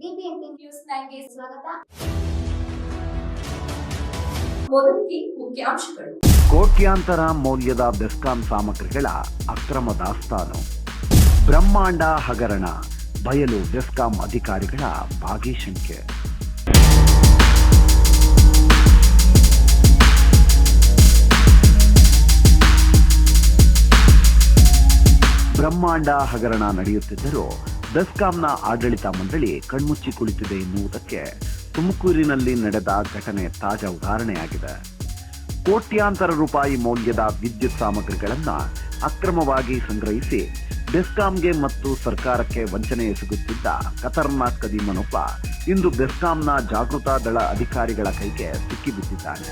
News ಸ್ವಾಗತ. ಮುಖ್ಯಾಂಶಗಳು. ಕೋಟ್ಯಾಂತರ ಮೌಲ್ಯದ ಬೆಸ್ಕಾಂ ಸಾಮಗ್ರಿಗಳ ಅಕ್ರಮ ದಾಸ್ತಾನು ಬ್ರಹ್ಮಾಂಡ ಹಗರಣ, ಬಯಲು ಬೆಸ್ಕಾಂ ಅಧಿಕಾರಿಗಳ ಭಾಗಿ ಶಂಕೆ. ಬ್ರಹ್ಮಾಂಡ ಹಗರಣ ನಡೆಯುತ್ತಿದ್ದರೂ ಬೆಸ್ಕಾಂನ ಆಡಳಿತ ಮಂಡಳಿ ಕಣ್ಮುಚ್ಚಿ ಕುಳಿತಿದೆ ಎನ್ನುವುದಕ್ಕೆ ತುಮಕೂರಿನಲ್ಲಿ ನಡೆದ ಘಟನೆ ತಾಜಾ ಉದಾಹರಣೆಯಾಗಿದೆ. ಕೋಟ್ಯಾಂತರ ರೂಪಾಯಿ ಮೌಲ್ಯದ ವಿದ್ಯುತ್ ಸಾಮಗ್ರಿಗಳನ್ನು ಅಕ್ರಮವಾಗಿ ಸಂಗ್ರಹಿಸಿ ಬೆಸ್ಕಾಂಗೆ ಮತ್ತು ಸರ್ಕಾರಕ್ಕೆ ವಂಚನೆ ಎಸಗುತ್ತಿದ್ದ ಖತರ್ನಾಕ್ ಕದೀಮನೊಬ್ಬ ಇಂದು ಬೆಸ್ಕಾಂನ ಜಾಗೃತ ದಳ ಅಧಿಕಾರಿಗಳ ಕೈಗೆ ಸಿಕ್ಕಿಬಿದ್ದಿದ್ದಾನೆ.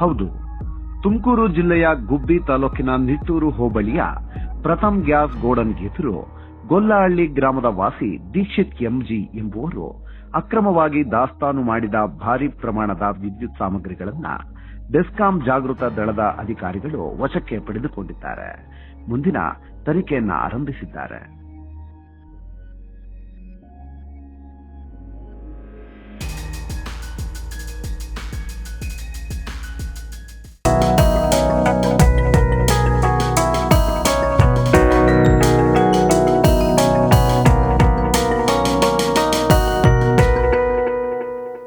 ಹೌದು. ತುಮಕೂರು ಜಿಲ್ಲೆಯ ಗುಬ್ಬಿ ತಾಲೂಕಿನ ನಿಟ್ಟೂರು ಹೋಬಳಿಯ ಪ್ರಥಮ್ ಗ್ಯಾಸ್ ಗೋಡನ್ ಎದುರು ಗೊಲ್ಲಹಳ್ಳಿ ಗ್ರಾಮದ ವಾಸಿ ದೀಕ್ಷಿತ್ ಎಂಜಿ ಎಂಬುವರು ಅಕ್ರಮವಾಗಿ ದಾಸ್ತಾನು ಮಾಡಿದ ಭಾರಿ ಪ್ರಮಾಣದ ವಿದ್ಯುತ್ ಸಾಮಗ್ರಿಗಳನ್ನು ಬೆಸ್ಕಾಂ ಜಾಗೃತ ದಳದ ಅಧಿಕಾರಿಗಳು ವಶಕ್ಕೆ ಪಡೆದುಕೊಂಡಿದ್ದಾರೆ. ಮುಂದಿನ ತನಿಖೆಯನ್ನು ಆರಂಭಿಸಿದ್ದಾರೆ.